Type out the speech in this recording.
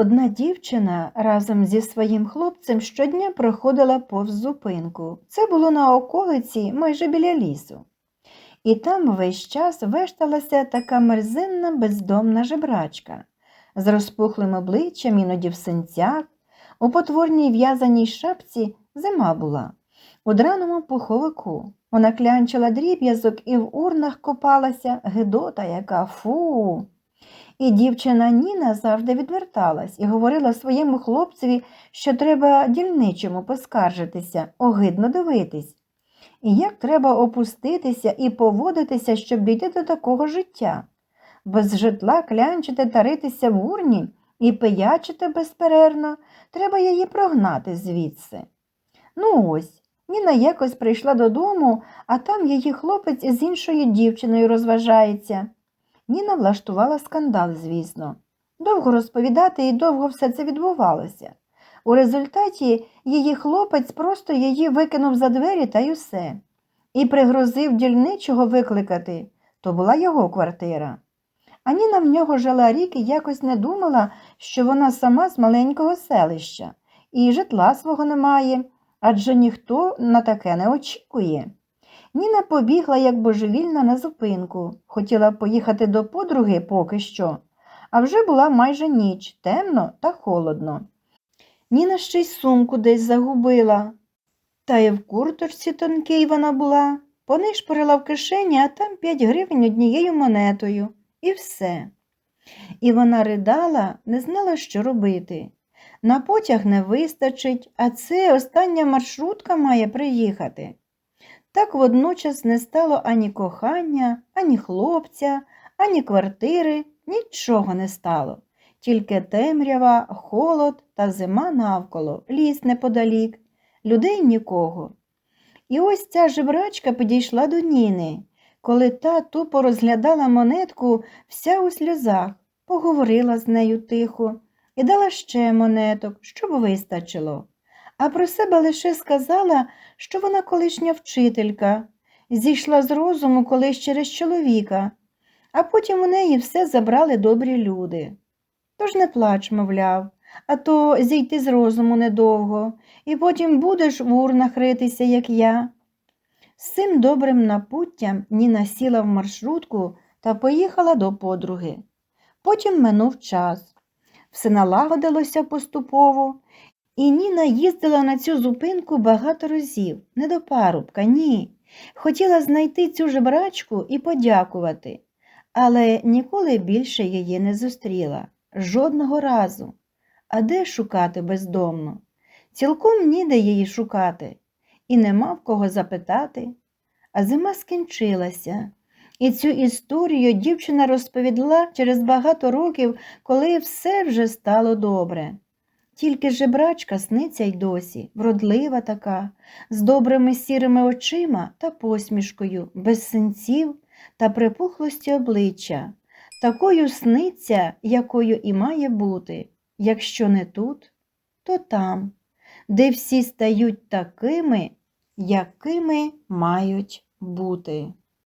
Одна дівчина разом зі своїм хлопцем щодня проходила повз зупинку. Це було на околиці майже біля лісу. І там весь час вешталася така мерзенна бездомна жебрачка з розпухлим обличчям, іноді в синцях, у потворній в'язаній шапці зима була, у драному пуховику. Вона клянчила дріб'язок і в урнах копалася гидота, яка фу. І дівчина Ніна завжди відверталась і говорила своєму хлопцеві, що треба дільничому поскаржитися, огидно дивитись. І як треба опуститися і поводитися, щоб дійти до такого життя. Без житла клянчити та ритися в урні і пиячити безперервно, треба її прогнати звідси. Ну ось, Ніна якось прийшла додому, а там її хлопець з іншою дівчиною розважається. Ніна влаштувала скандал, звісно. Довго розповідати і довго все це відбувалося. У результаті її хлопець просто її викинув за двері та й усе. І пригрозив дільничого викликати то була його квартира. А Ніна в нього жила рік і якось не думала, що вона сама з маленького селища, і житла свого немає, адже ніхто на таке не очікує. Ніна побігла, як божевільна, на зупинку, хотіла поїхати до подруги поки що, а вже була майже ніч, темно та холодно. Ніна ще й сумку десь загубила. Та й в курточці тонкій вона була, понишпорила в кишені, а там п'ять гривень однією монетою. І все. І вона ридала, не знала, що робити. На потяг не вистачить, а це остання маршрутка має приїхати. Так водночас не стало ані кохання, ані хлопця, ані квартири, нічого не стало. Тільки темрява, холод та зима навколо, ліс неподалік, людей нікого. І ось ця жебрачка підійшла до Ніни, коли та тупо розглядала монетку вся у сльозах, поговорила з нею тихо і дала ще монеток, щоб вистачило. А про себе лише сказала, що вона колишня вчителька, зійшла з розуму колись через чоловіка, а потім у неї все забрали добрі люди. Тож не плач, мовляв, а то зійти з розуму недовго, і потім будеш в урнах ритися, як я. З цим добрим напуттям Ніна сіла в маршрутку та поїхала до подруги. Потім минув час. Все налагодилося поступово, і Ніна їздила на цю зупинку багато разів, не до парубка, ні. Хотіла знайти цю жебрачку і подякувати, але ніколи більше її не зустріла, жодного разу. А де шукати бездомну? Цілком ніде її шукати, і нема в кого запитати. А зима скінчилася, і цю історію дівчина розповідала через багато років, коли все вже стало добре. Тільки жебрачка сниться й досі, вродлива така, з добрими сірими очима та посмішкою, без синців та припухлості обличчя, такою сниться, якою і має бути, якщо не тут, то там, де всі стають такими, якими мають бути.